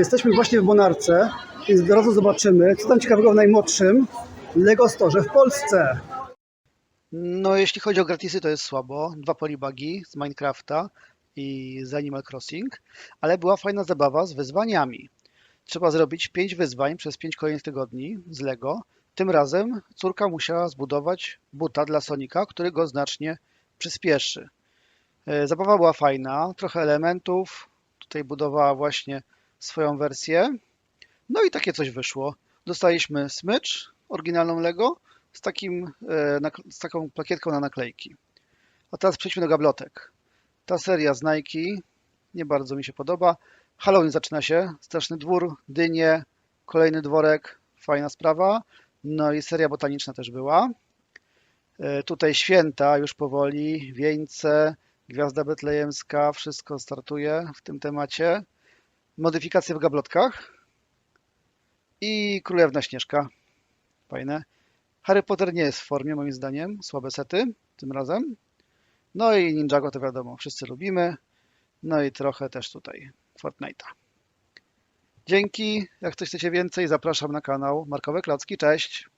Jesteśmy właśnie w Monarce, od razu zobaczymy, co tam ciekawego w najmłodszym Lego Store w Polsce. No, jeśli chodzi o gratisy, to jest słabo. Dwa polibagi z Minecrafta i z Animal Crossing, ale była fajna zabawa z wyzwaniami. Trzeba zrobić 5 wyzwań przez 5 kolejnych tygodni z Lego. Tym razem córka musiała zbudować buta dla Sonika, który go znacznie przyspieszy. E, Zabawa była fajna, trochę elementów. Tutaj budowała właśnie swoją wersję. No i takie coś wyszło. Dostaliśmy smycz, oryginalną Lego, z, takim, e, z taką plakietką na naklejki. A teraz przejdźmy do gablotek. Ta seria z Nike nie bardzo mi się podoba. Halloween zaczyna się. Straszny dwór, dynie, kolejny dworek, fajna sprawa. No i seria botaniczna też była. E, Tutaj święta już powoli, wieńce, Gwiazda Betlejemska, wszystko startuje w tym temacie. Modyfikacje w gablotkach i Królewna Śnieżka. Fajne. Harry Potter nie jest w formie, moim zdaniem. Słabe sety tym razem. No i Ninjago to wiadomo, wszyscy lubimy. No i trochę też tutaj Fortnite'a. Dzięki. Jak coś chcecie więcej, zapraszam na kanał Markowe Klocki. Cześć!